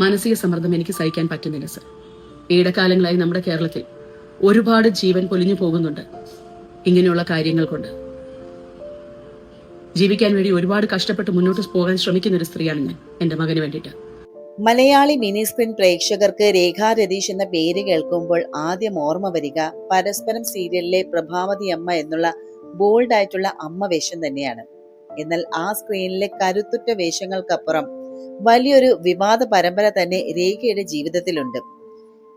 മാനസിക സമ്മർദ്ദം എനിക്ക് സഹിക്കാൻ പറ്റുന്നില്ല സർ. ഈടക്കാലങ്ങളായി നമ്മുടെ കേരളത്തിൽ ഒരുപാട് ജീവൻ പൊലിഞ്ഞു പോകുന്നുണ്ട് ഇങ്ങനെയുള്ള കാര്യങ്ങൾ കൊണ്ട്. ജീവിക്കാൻ വേണ്ടി ഒരുപാട് കഷ്ടപ്പെട്ട് മുന്നോട്ട് പോകാൻ ശ്രമിക്കുന്ന ഒരു സ്ത്രീയാണ് ഞാൻ എന്റെ മകന് വേണ്ടിയിട്ട്. മലയാളി മിനി സ്ക്രീൻ പ്രേക്ഷകർക്ക് രേഖാ രതീഷ് എന്ന പേര് കേൾക്കുമ്പോൾ ആദ്യം ഓർമ്മ വരിക പരസ്പരം സീരിയലിലെ പ്രഭാവതി അമ്മ എന്നുള്ള ബോൾഡായിട്ടുള്ള അമ്മ വേഷം തന്നെയാണ്. എന്നാൽ ആ സ്ക്രീനിലെ കരുത്തുറ്റ വേഷങ്ങൾക്കപ്പുറം വലിയൊരു വിവാദ പരമ്പര തന്നെ രേഖയുടെ ജീവിതത്തിലുണ്ട്.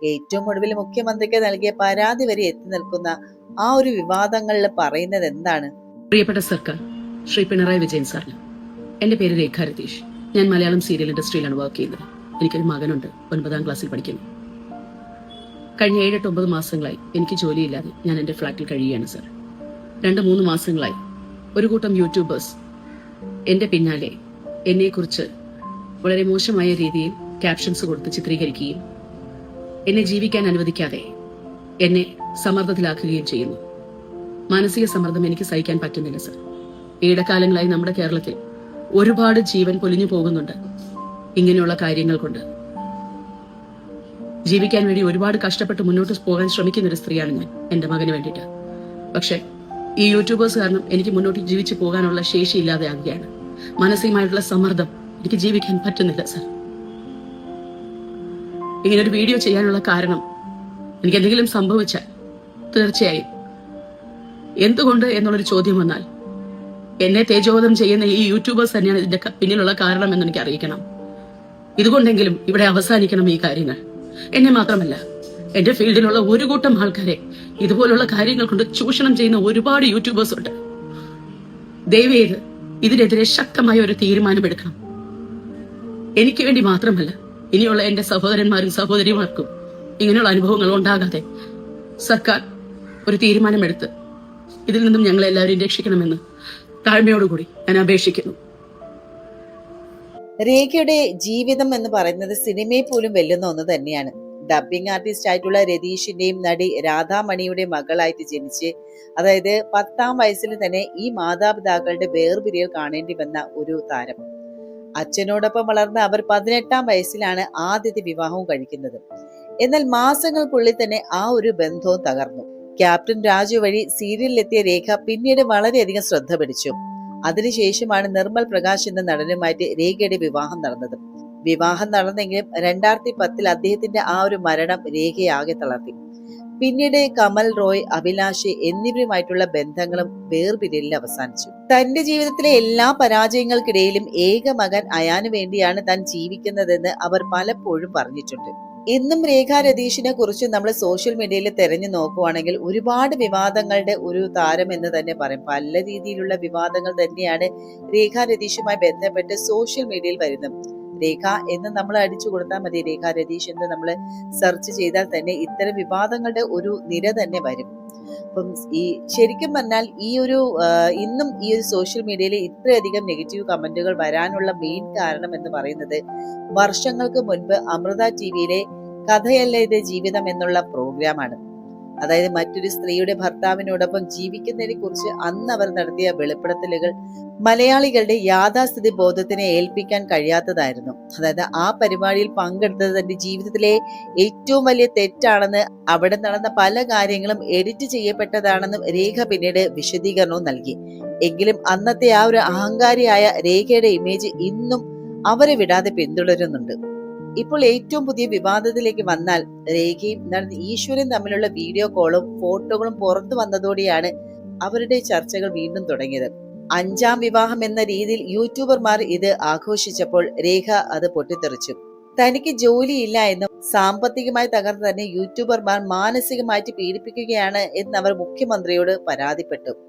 ഏറ്റവും ഒടുവിൽ മുഖ്യമന്ത്രിക്ക് നൽകിയ പരാതി വരെ എത്തി നിൽക്കുന്ന ആ ഒരു വിവാദങ്ങളിൽ പറയുന്നത് എന്താണ്? പ്രിയപ്പെട്ട സർക്കാർ ശ്രീ പിണറായി വിജയൻ സാറിന് എന്റെ പേര് രേഖ രതീഷ്. ഞാൻ മലയാളം സീരിയൽ ഇൻഡസ്ട്രിയിലാണ് വർക്ക് ചെയ്യുന്നത്. എനിക്കൊരു മകനുണ്ട് ഒൻപതാം ക്ലാസ്സിൽ പഠിക്കുന്നു. കഴിഞ്ഞ ഏഴെട്ട് ഒമ്പത് മാസങ്ങളായി എനിക്ക് ജോലിയില്ലാതെ ഞാൻ എന്റെ ഫ്ലാറ്റിൽ കഴിയുകയാണ് സർ. രണ്ട് മൂന്ന് മാസങ്ങളായി ഒരു കൂട്ടം യൂട്യൂബേഴ്സ് എന്റെ പിന്നാലെ എന്നെക്കുറിച്ച് വളരെ മോശമായ രീതിയിൽ ക്യാപ്ഷൻസ് കൊടുത്ത് ചിത്രീകരിക്കുകയും എന്നെ ജീവിക്കാൻ അനുവദിക്കാതെ എന്നെ സമ്മർദ്ദത്തിലാക്കുകയും ചെയ്യുന്നു. മാനസിക സമ്മർദ്ദം എനിക്ക് സഹിക്കാൻ പറ്റുന്നില്ല സർ. ഈടക്കാലങ്ങളായി നമ്മുടെ കേരളത്തിൽ ഒരുപാട് ജീവൻ പൊലിഞ്ഞു പോകുന്നുണ്ട് ഇങ്ങനെയുള്ള കാര്യങ്ങൾ കൊണ്ട്. ജീവിക്കാൻ വേണ്ടി ഒരുപാട് കഷ്ടപ്പെട്ട് മുന്നോട്ട് പോകാൻ ശ്രമിക്കുന്ന ഒരു സ്ത്രീയാണ് ഞാൻ എന്റെ മകന് വേണ്ടിയിട്ട്. പക്ഷേ ഈ യൂട്യൂബേഴ്സ് കാരണം എനിക്ക് മുന്നോട്ട് ജീവിച്ചു പോകാനുള്ള ശേഷി ഇല്ലാതെയാകുകയാണ് മാനസികമായിട്ടുള്ള സമ്മർദ്ദം എനിക്ക് ജീവിക്കാൻ പറ്റുന്നില്ല സർ ഇങ്ങനൊരു വീഡിയോ ചെയ്യാനുള്ള കാരണം എനിക്ക് എന്തെങ്കിലും സംഭവിച്ചാൽ തീർച്ചയായും എന്തുകൊണ്ട് എന്നുള്ളൊരു ചോദ്യം വന്നാൽ എന്നെ തേജോവധം ചെയ്യുന്ന ഈ യൂട്യൂബേഴ്സ് തന്നെയാണ് ഇതിന്റെ പിന്നിലുള്ള കാരണം എന്ന് എനിക്ക് അറിയിക്കണം. ഇതുകൊണ്ടെങ്കിലും ഇവിടെ അവസാനിക്കണം ഈ കാര്യങ്ങൾ. എന്നെ മാത്രമല്ല എന്റെ ഫീൽഡിലുള്ള ഒരു കൂട്ടം ആൾക്കാരെ ഇതുപോലുള്ള കാര്യങ്ങൾ കൊണ്ട് ചൂഷണം ചെയ്യുന്ന ഒരുപാട് യൂട്യൂബേഴ്സ് ഉണ്ട്. ദയവേത് ഇതിനെതിരെ ശക്തമായ ഒരു തീരുമാനമെടുക്കണം. എനിക്ക് വേണ്ടി മാത്രമല്ല ഇനിയുള്ള എന്റെ സഹോദരന്മാരും സഹോദരിമാർക്കും ഇങ്ങനെയുള്ള അനുഭവങ്ങൾ ഉണ്ടാകാതെ സർക്കാർ ഒരു തീരുമാനമെടുത്ത് ഇതിൽ നിന്നും ഞങ്ങൾ എല്ലാവരെയും രക്ഷിക്കണമെന്ന് താഴ്മയോടുകൂടി ഞാൻ അപേക്ഷിക്കുന്നു. രേഖയുടെ ജീവിതം എന്ന് പറയുന്നത് സിനിമയെ പോലും വെല്ലുന്ന ഒന്ന് തന്നെയാണ്. ഡബ്ബിംഗ് ആർട്ടിസ്റ്റ് ആയിട്ടുള്ള രതീഷിന്റെയും നടി രാധാമണിയുടെ മകളായിട്ട് ജനിച്ച് അതായത് പത്താം വയസ്സിൽ തന്നെ ഈ മാതാപിതാക്കളുടെ വേർപിരിയൽ കാണേണ്ടി വന്ന ഒരു താരം. അച്ഛനോടൊപ്പം വളർന്ന അവർ പതിനെട്ടാം വയസ്സിലാണ് ആദ്യത്തെ വിവാഹവും കഴിക്കുന്നത്. എന്നാൽ മാസങ്ങൾക്കുള്ളിൽ തന്നെ ആ ഒരു ബന്ധവും തകർന്നു. ക്യാപ്റ്റൻ രാജു വഴി സീരിയലിലെത്തിയ രേഖ പിന്നീട് വളരെയധികം ശ്രദ്ധ പിടിച്ചു. അതിനുശേഷമാണ് നിർമ്മൽ പ്രകാശ് എന്ന നടനുമായിട്ട് രേഖയുടെ വിവാഹം നടന്നത്. വിവാഹം നടന്നെങ്കിലും രണ്ടായിരത്തി പത്തിൽ അദ്ദേഹത്തിന്റെ ആ ഒരു മരണം രേഖയാകെ തളർത്തി. പിന്നീട് കമൽ റോയ് അഭിലാഷ് എന്നിവരുമായിട്ടുള്ള ബന്ധങ്ങളും വേർപിരിയലിൽ അവസാനിച്ചു. തന്റെ ജീവിതത്തിലെ എല്ലാ പരാജയങ്ങൾക്കിടയിലും ഏക മകൻ അയാനു വേണ്ടിയാണ് താൻ ജീവിക്കുന്നതെന്ന് അവർ പലപ്പോഴും പറഞ്ഞിട്ടുണ്ട്. ഇന്നും രേഖ രതീഷിനെ കുറിച്ച് നമ്മൾ സോഷ്യൽ മീഡിയയിൽ തെരഞ്ഞു നോക്കുവാണെങ്കിൽ ഒരുപാട് വിവാദങ്ങളുടെ ഒരു താരം എന്ന് തന്നെ പറയും. പല രീതിയിലുള്ള വിവാദങ്ങൾ തന്നെയാണ് രേഖ രതീഷുമായി ബന്ധപ്പെട്ട് സോഷ്യൽ മീഡിയയിൽ വരുന്നത്. രേഖ എന്ന് നമ്മൾ അടിച്ചു കൊടുത്താൽ മതി. രേഖ രതീഷ് എന്ന് നമ്മൾ സെർച്ച് ചെയ്താൽ തന്നെ ഇത്തരം വിവാദങ്ങളുടെ ഒരു നിര തന്നെ വരും. അപ്പം ഈ ശരിക്കും പറഞ്ഞാൽ ഈ ഒരു ഇന്നും ഈ ഒരു സോഷ്യൽ മീഡിയയിൽ ഇത്രയധികം നെഗറ്റീവ് കമന്റുകൾ വരാനുള്ള മെയിൻ കാരണം എന്ന് പറയുന്നത് വർഷങ്ങൾക്ക് മുൻപ് അമൃത ടി വിയിലെ കഥയല്ല ഇത് ജീവിതം എന്നുള്ള പ്രോഗ്രാമാണ് അതായത് മറ്റൊരു സ്ത്രീയുടെ ഭർത്താവിനോടൊപ്പം ജീവിക്കുന്നതിനെ കുറിച്ച് അന്ന് അവർ നടത്തിയ വെളിപ്പെടുത്തലുകൾ മലയാളികളുടെ യാഥാസ്ഥിതി ബോധത്തിനെ ഏൽപ്പിക്കാൻ കഴിയാത്തതായിരുന്നു. അതായത് ആ പരിപാടിയിൽ പങ്കെടുത്തത് തന്റെ ജീവിതത്തിലെ ഏറ്റവും വലിയ തെറ്റാണെന്ന് അവിടെ നടന്ന പല കാര്യങ്ങളും എഡിറ്റ് ചെയ്യപ്പെട്ടതാണെന്നും രേഖ പിന്നീട് വിശദീകരണവും നൽകി. എങ്കിലും അന്നത്തെ ആ ഒരു അഹങ്കാരിയായ രേഖയുടെ ഇമേജ് ഇന്നും അവരെ വിടാതെ പിന്തുടരുന്നുണ്ട്. ഇപ്പോൾ ഏറ്റവും പുതിയ വിവാദത്തിലേക്ക് വന്നാൽ രേഖയും നടന്ന ഈശ്വരൻ തമ്മിലുള്ള വീഡിയോ കോളും ഫോട്ടോകളും പുറത്തു വന്നതോടെയാണ് അവരുടെ ചർച്ചകൾ വീണ്ടും തുടങ്ങിയത്. അഞ്ചാം വിവാഹം എന്ന രീതിയിൽ യൂട്യൂബർമാർ ഇത് ആഘോഷിച്ചപ്പോൾ രേഖ അത് പൊട്ടിത്തെറിച്ചു. തനിക്ക് ജോലിയില്ല എന്നും സാമ്പത്തികമായി തകർന്ന് തന്നെ യൂട്യൂബർമാർ മാനസികമായിട്ട് പീഡിപ്പിക്കുകയാണ് എന്ന് അവർ മുഖ്യമന്ത്രിയോട് പരാതിപ്പെട്ടു.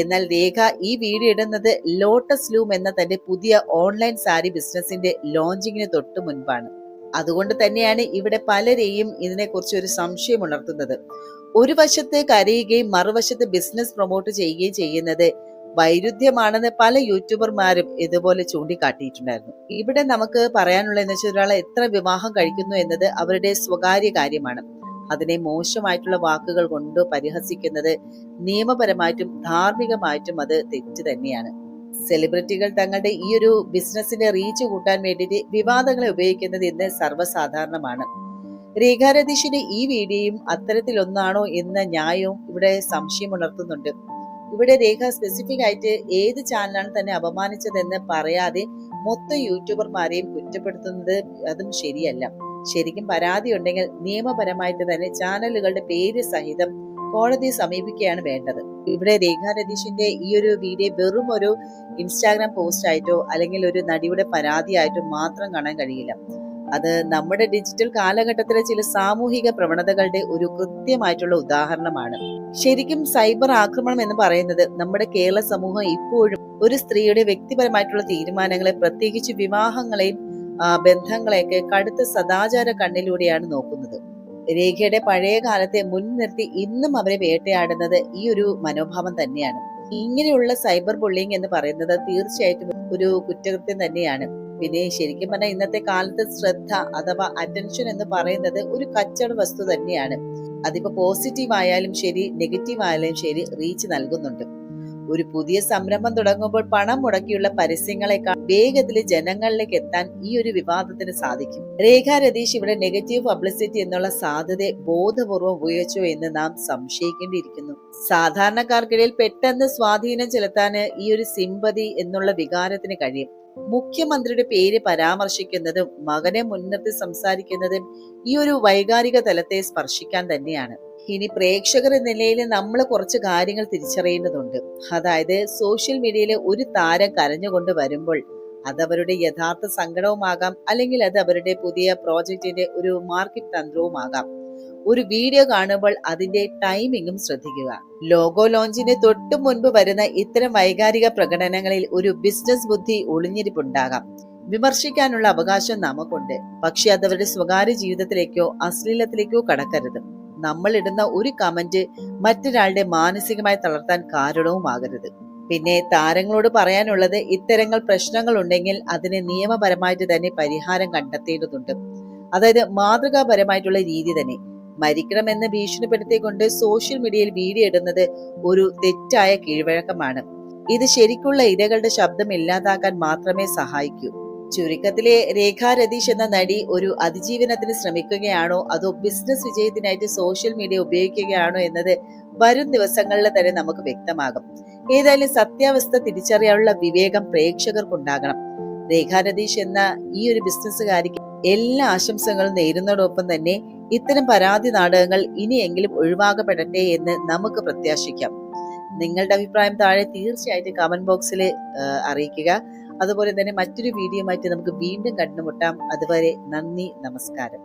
എന്നാൽ രേഖ ഈ വീഡിയോ ഇടുന്നത് ലോട്ടസ് ലൂം എന്ന തന്റെ പുതിയ ഓൺലൈൻ സാരി ബിസിനസിന്റെ ലോഞ്ചിങ്ങിന് തൊട്ടു മുൻപാണ്. അതുകൊണ്ട് തന്നെയാണ് ഇവിടെ പലരെയും ഇതിനെക്കുറിച്ച് ഒരു സംശയം ഉണർത്തുന്നത്. ഒരു വശത്ത് കരയുകയും മറുവശത്ത് ബിസിനസ് പ്രൊമോട്ട് ചെയ്യുകയും ചെയ്യുന്നത് വൈരുദ്ധ്യമാണെന്ന് പല യൂട്യൂബർമാരും ഇതുപോലെ ചൂണ്ടിക്കാട്ടിയിട്ടുണ്ടായിരുന്നു. ഇവിടെ നമുക്ക് പറയാനുള്ളതെന്ന് വെച്ചാൽ ഒരാളെ എത്ര വിവാഹം കഴിക്കുന്നു എന്നത് അവരുടെ സ്വകാര്യ കാര്യമാണ്. അതിനെ മോശമായിട്ടുള്ള വാക്കുകൾ കൊണ്ട് പരിഹസിക്കുന്നത് നിയമപരമായിട്ടും ധാർമ്മികമായിട്ടും അത് തെറ്റ് തന്നെയാണ്. സെലിബ്രിറ്റികൾ തങ്ങളുടെ ഈ ഒരു ബിസിനസിന്റെ റീച്ച് കൂട്ടാൻ വേണ്ടിയിട്ട് വിവാദങ്ങളെ ഉപയോഗിക്കുന്നത് ഇന്ന് സർവസാധാരണമാണ്. രേഖാ രതീഷിന്റെ ഈ വീഡിയോയും അത്തരത്തിലൊന്നാണോ എന്ന ന്യായവും ഇവിടെ സംശയം ഉണർത്തുന്നുണ്ട്. ഇവിടെ രേഖ സ്പെസിഫിക് ആയിട്ട് ഏത് ചാനലാണ് തന്നെ അപമാനിച്ചതെന്ന് പറയാതെ മൊത്തം യൂട്യൂബർമാരെയും കുറ്റപ്പെടുത്തുന്നത് അതും ശരിയല്ല. ശരിക്കും പരാതി ഉണ്ടെങ്കിൽ നിയമപരമായിട്ട് തന്നെ ചാനലുകളുടെ പേര് സഹിതം കോടതിയെ സമീപിക്കുകയാണ് വേണ്ടത്. ഇവിടെ രേഖാ രതീഷിന്റെ ഈ ഒരു വീഡിയോ വെറും ഒരു ഇൻസ്റ്റാഗ്രാം പോസ്റ്റ് ആയിട്ടോ അല്ലെങ്കിൽ ഒരു നടിയുടെ പരാതിയായിട്ടോ മാത്രം കാണാൻ കഴിയില്ല. അത് നമ്മുടെ ഡിജിറ്റൽ കാലഘട്ടത്തിലെ ചില സാമൂഹിക പ്രവണതകളുടെ ഒരു കൃത്യമായിട്ടുള്ള ഉദാഹരണമാണ്. ശരിക്കും സൈബർ ആക്രമണം എന്ന് പറയുന്നത് നമ്മുടെ കേരള സമൂഹം ഇപ്പോഴും ഒരു സ്ത്രീയുടെ വ്യക്തിപരമായിട്ടുള്ള തീരുമാനങ്ങളെ പ്രത്യേകിച്ച് വിവാഹങ്ങളെയും ബന്ധങ്ങളെയൊക്കെ കടുത്ത സദാചാര കണ്ണിലൂടെയാണ് നോക്കുന്നത്. രേഖയുടെ പഴയ കാലത്തെ മുൻനിർത്തി ഇന്നും അവരെ വേട്ടയാടുന്നത് ഈ ഒരു മനോഭാവം തന്നെയാണ്. ഇങ്ങനെയുള്ള സൈബർ ബുള്ളിങ് എന്ന് പറയുന്നത് തീർച്ചയായിട്ടും ഒരു കുറ്റകൃത്യം തന്നെയാണ്. പിന്നെ ശരിക്കും പറഞ്ഞാൽ ഇന്നത്തെ കാലത്ത് ശ്രദ്ധ അഥവാ അറ്റൻഷൻ എന്ന് പറയുന്നത് ഒരു കച്ചവട വസ്തു തന്നെയാണ്. അതിപ്പോ പോസിറ്റീവ് ആയാലും ശരി നെഗറ്റീവ് ആയാലും ശരി റീച്ച് നൽകുന്നുണ്ട്. ഒരു പുതിയ സംരംഭം തുടങ്ങുമ്പോൾ പണം മുടക്കിയുള്ള പരസ്യങ്ങളെക്കാൾ വേഗത്തിൽ ജനങ്ങളിലേക്ക് എത്താൻ ഈ ഒരു വിവാദത്തിന് സാധിക്കും. രേഖാ രതീഷ് ഇവിടെ നെഗറ്റീവ് പബ്ലിസിറ്റി എന്നുള്ള സാധ്യതയെ ബോധപൂർവം ഉപയോഗിച്ചോ എന്ന് നാം സംശയിക്കേണ്ടിയിരിക്കുന്നു. സാധാരണക്കാർക്കിടയിൽ പെട്ടെന്ന് സ്വാധീനം ചെലുത്താൻ ഈ ഒരു സിമ്പതി എന്നുള്ള വികാരത്തിന് കഴിയും. മുഖ്യമന്ത്രിയുടെ പേര് പരാമർശിക്കുന്നതും മകനെ മുൻനിർത്തി സംസാരിക്കുന്നതും ഈ ഒരു വൈകാരിക തലത്തെ സ്പർശിക്കാൻ തന്നെയാണ്. ഇനി പ്രേക്ഷകർ എന്ന നിലയിൽ നമ്മൾ കുറച്ച് കാര്യങ്ങൾ തിരിച്ചറിയേണ്ടതുണ്ട്. അതായത് സോഷ്യൽ മീഡിയയിലെ ഒരു താരം കരഞ്ഞുകൊണ്ട് വരുമ്പോൾ അത് അവരുടെ യഥാർത്ഥ സങ്കടവുമാകാം അല്ലെങ്കിൽ അത് അവരുടെ പുതിയ പ്രോജക്റ്റിന്റെ ഒരു മാർക്കറ്റ് തന്ത്രവുമാകാം. ഒരു വീഡിയോ കാണുമ്പോൾ അതിന്റെ ടൈമിങ്ങും ശ്രദ്ധിക്കുക. ലോഗോ ലോഞ്ചിന് തൊട്ടു മുൻപ് വരുന്ന ഇത്തരം വൈകാരിക പ്രകടനങ്ങളിൽ ഒരു ബിസിനസ് ബുദ്ധി ഒളിഞ്ഞിരിപ്പുണ്ടാകാം. വിമർശിക്കാനുള്ള അവകാശം നമുക്കുണ്ട്. പക്ഷെ അത് അവരുടെ സ്വകാര്യ ജീവിതത്തിലേക്കോ അശ്ലീലത്തിലേക്കോ കടക്കരുത്. നമ്മൾ ഇടുന്ന ഒരു കമന്റ് മറ്റൊരാളുടെ മാനസികമായി തളർത്താൻ കാരണവുമാകരുത്. പിന്നെ താരങ്ങളോട് പറയാനുള്ളത് ഇത്തരങ്ങൾ പ്രശ്നങ്ങൾ ഉണ്ടെങ്കിൽ അതിന് നിയമപരമായിട്ട് തന്നെ പരിഹാരം കണ്ടെത്തേണ്ടതുണ്ട്. അതായത് മാതൃകാപരമായിട്ടുള്ള രീതി തന്നെ. മരിക്കണമെന്ന് ഭീഷണിപ്പെടുത്തിക്കൊണ്ട് സോഷ്യൽ മീഡിയയിൽ വീഡിയോ ഇടുന്നത് ഒരു തെറ്റായ കീഴ്വഴക്കമാണ്. ഇത് ശരിക്കുള്ള ഇരകളുടെ ശബ്ദം ഇല്ലാതാക്കാൻ മാത്രമേ സഹായിക്കൂ. ചുരുക്കത്തിലെ രേഖാ രതീഷ് എന്ന നടി ഒരു അതിജീവനത്തിന് ശ്രമിക്കുകയാണോ? അതോ ബിസിനസ് വിജയത്തിനായിട്ട് സോഷ്യൽ മീഡിയ ഉപയോഗിക്കുകയാണോ എന്നത് വരും ദിവസങ്ങളിൽ തന്നെ നമുക്ക് വ്യക്തമാകും. ഏതായാലും സത്യാവസ്ഥ തിരിച്ചറിയാനുള്ള വിവേകം പ്രേക്ഷകർക്കുണ്ടാകണം. രേഖാ രതീഷ് എന്ന ഈ ഒരു ബിസിനസ്സുകാരിക്ക് എല്ലാ ആശംസകളും നേരുന്നതോടൊപ്പം തന്നെ ഇത്തരം പരാതി നാടകങ്ങൾ ഇനിയെങ്കിലും ഒഴിവാക്കപ്പെടട്ടെ എന്ന് നമുക്ക് പ്രത്യാശിക്കാം. നിങ്ങളുടെ അഭിപ്രായം താഴെ തീർച്ചയായിട്ടും കമന്റ് ബോക്സിൽ അറിയിക്കുക. അതുപോലെ തന്നെ മറ്റൊരു വീഡിയോ ആയിട്ട് നമുക്ക് വീണ്ടും കണ്ടുമുട്ടാം. അതുവരെ നന്ദി നമസ്കാരം.